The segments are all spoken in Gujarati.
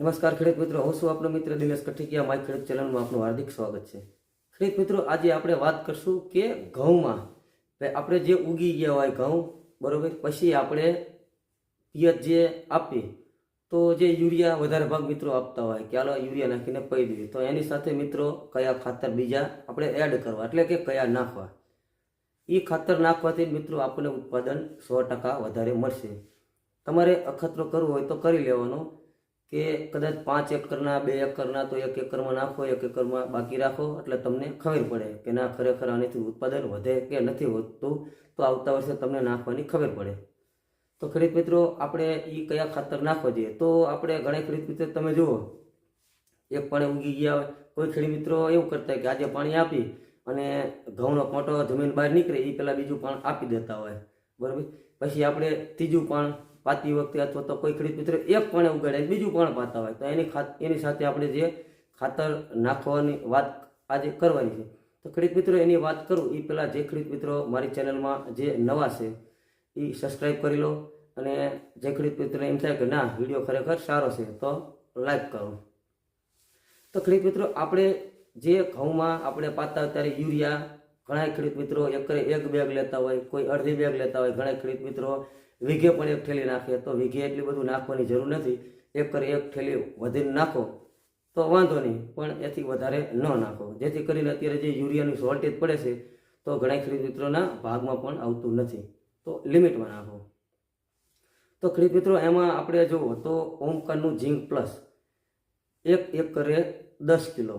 નમસ્કાર ખેડૂત મિત્રો, હું છું આપનો મિત્ર દિનેશ કઠિકિયા. માય ખેડૂત ચેનલમાં આપનું હાર્દિક સ્વાગત છે. ખેડૂત મિત્રો, આજે આપણે વાત કરશું કે ઘઉંમાં. આપણે જે ઉગી ગયા હોય ઘઉં, બરોબર? પછી આપણે પિયત જે આપીએ, તો જે યુરિયા વધારે ભાગ મિત્રો આપતા હોય, કે હાલો યુરિયા નાખીને પહી દઈએ. તો એની સાથે મિત્રો, કયા ખાતર બીજા આપણે એડ કરવા, એટલે કે કયા નાખવા. એ ખાતર નાખવાથી મિત્રો આપણને ઉત્પાદન સો ટકા વધારે મળશે. તમારે અખતરો કરવો હોય તો કરી લેવાનો. કે કદાચ પાંચ એકરના, બે એકરના, તો એક એકરમાં નાખો, એક એકરમાં બાકી રાખો, એટલે તમને ખબર પડે કે ના, ખરેખર આનાથી ઉત્પાદન વધે કે નથી વધતું, તો આવતા વર્ષે તમને નાખવાની ખબર પડે. તો ખરીદ મિત્રો, આપણે એ કયા ખાતર નાખવા જોઈએ? તો આપણે ઘણા ખરીદ મિત્રો, તમે જુઓ, એક પાણી ઉગી ગયા કોઈ ખેડૂત મિત્રો એવું કરતા કે આજે પાણી આપી અને ઘઉંનો કોટો જમીન બહાર નીકળે એ પહેલાં બીજું પાણી આપી દેતા હોય. બરાબર? પછી આપણે ત્રીજું પાણ પાતી વખતે અથવા તો કોઈ ખેડૂત મિત્ર એક પણ ઉગાડે બીજું પણ પાતા હોય. તો એની ખાત એની સાથે આપણે જે ખાતર નાખવાની વાત આજે કરવાની છે. તો ખેડૂત મિત્રો, એની વાત કરું એ પહેલાં જે ખેડૂત મિત્રો મારી ચેનલમાં જે નવા છે એ સબસ્ક્રાઈબ કરી લો અને જે ખેડૂત મિત્રો એમ થાય કે ના, વીડિયો ખરેખર સારો છે, તો લાઈક કરો. તો ખેડૂત મિત્રો, આપણે જે ઘઉંમાં આપણે પાતા અત્યારે યુરિયા ઘણા ખેડૂત મિત્રો એકરે એક બેગ લેતા હોય, કોઈ અડધી બેગ લેતા હોય ઘણા ખેડૂત મિત્રો વીઘે પણ એક થેલી નાખે. તો વીઘે એટલી બધું નાખવાની જરૂર નથી. એક કરે એક ઠેલી વધીને નાખો, તો વાંધો નહીં. પણ એથી વધારે ન નાખો. જેથી કરીને અત્યારે જે યુરિયાની શોર્ટેજ પડે છે, તો ઘણા ખેડૂત મિત્રોના ભાગમાં પણ આવતું નથી. તો લિમિટમાં નાખો. તો ખેડૂત મિત્રો, એમાં આપણે જુઓ તો ઓમકારનું ઝીંક પ્લસ એક એકરે દસ કિલો.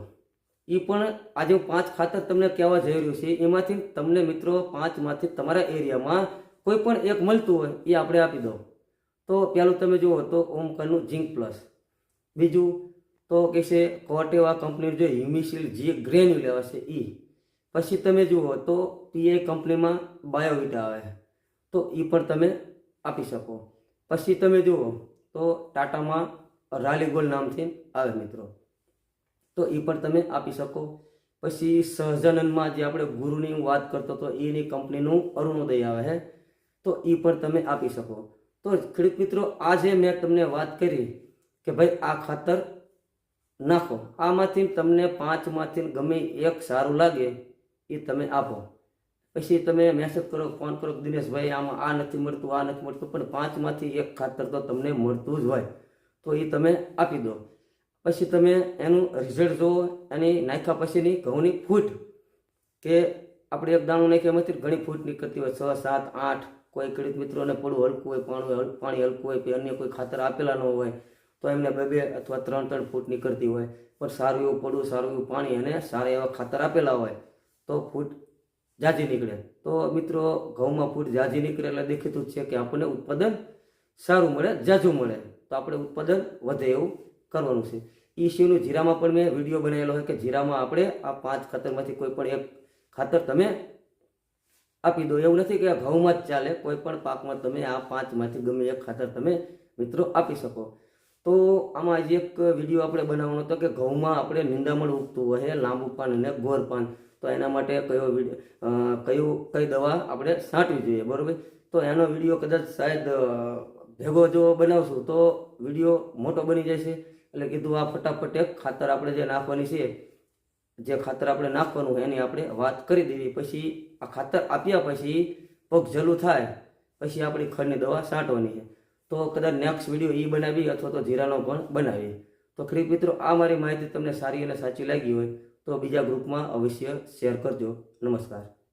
એ પણ આજે હું પાંચ ખાતર તમને કહેવા જઈ રહ્યું છે. એમાંથી તમને મિત્રો પાંચમાંથી તમારા એરિયામાં કોઈ પણ એક મળતું હોય એ આપણે આપી દો તો પહેલું તમે જુઓ તો ઓમકરનું ઝીંક પ્લસ. બીજું તો કે છે કોટેવા કંપનીનું જે હ્યુમિસિલ જે ગ્રેન્યુલ આવે છે એ પછી તમે જુઓ તો પીઆઈ કંપનીમાં બાયોવિટા આવે. તો એ પણ તમે આપી શકો. પછી તમે જુઓ તો ટાટામાં રાલીગોલ નામથી આવે મિત્રો. તો એ પણ તમે આપી શકો. પછી સહજાનંદમાં જે આપણે ગુરુની હું વાત કરતો હતો, એની કંપનીનું અરુણોદય આવે છે તો એ પણ તમે આપી શકો. તો ખેડૂત મિત્રો, આજે મેં તમને વાત કરી કે ભાઈ આ ખાતર નાખો. આમાંથી તમને પાંચમાંથી ગમે એક સારું લાગે એ તમે આપો. પછી તમે મેસેજ કરો ફોન કરો, દિનેશભાઈ, આમાં આ નથી મળતું, આ નથી મળતું, પણ પાંચમાંથી એક ખાતર તો તમને મળતું જ હોય. તો એ તમે આપી દો. પછી તમે એનું રિઝલ્ટ જુઓ એની નાખ્યા પછીની ઘઉંની ફૂટ, કે આપણે એક દાણું નાખ્યા એમાંથી ઘણી ફૂટ નીકળતી હોય. છ, સાત, આઠ, કોઈ ખેડૂત મિત્રોને પડું હલકું હોય, પાણી પાણી હલકું હોય કે અન્ય કોઈ ખાતર આપેલા ન હોય, તો એમને બે બે અથવા ત્રણ ત્રણ ફૂટ નીકળતી હોય. પણ સારું એવું પડવું, સારું એવું પાણી અને સારા એવા ખાતર આપેલા હોય, તો ફૂટ જાજી નીકળે. તો મિત્રો, ઘઉંમાં ફૂટ જાજી નીકળે એટલે દેખીતું જ છે કે આપણને ઉત્પાદન સારું મળે, જાજુ મળે. તો આપણે ઉત્પાદન વધે એવું કરવાનું છે. એ સિવાયનું જીરામાં પણ મેં વીડિયો બનાવેલો હોય કે જીરામાં આપણે આ પાંચ ખાતરમાંથી કોઈ પણ એક ખાતર તમે આપી દો. એવું નથી કે ઘઉંમાં જ ચાલે, કોઈ પણ પાકમાં તમે આ પાંચમાંથી ગમે એક ખાતર તમે મિત્રો આપી શકો. તો આમાં જે એક વીડિયો આપણે બનાવવાનો હતો કે ઘઉંમાં આપણે નિંદામણ ઉગતું હોય, લાંબુ પાન અને ગોર પાન. તો એના માટે કયો કયું, કઈ દવા આપણે છાંટવી જોઈએ, બરાબર? તો એનો વીડિયો કદાચ શાયદ ભેગો જો બનાવશું તો વીડિયો મોટો બની જશે. એટલે કીધું આ ફટાફટ એક ખાતર આપણે જે નાખવાની છે, જે ખાતર આપણે નાખવાનું હોય એની આપણે વાત કરી દેવી પછી આ ખાતર આપ્યા પછી પગ જલું થાય, પછી આપણી ખડની દવા છાંટવાની છે. તો કદાચ નેક્સ્ટ વીડિયો એ બનાવી અથવા તો જીરાનો પણ બનાવીએ તો ખરીદ મિત્રો, આ મારી માહિતી તમને સારી અને સાચી લાગી હોય તો બીજા ગ્રુપમાં અવશ્ય શેર કરજો. નમસ્કાર.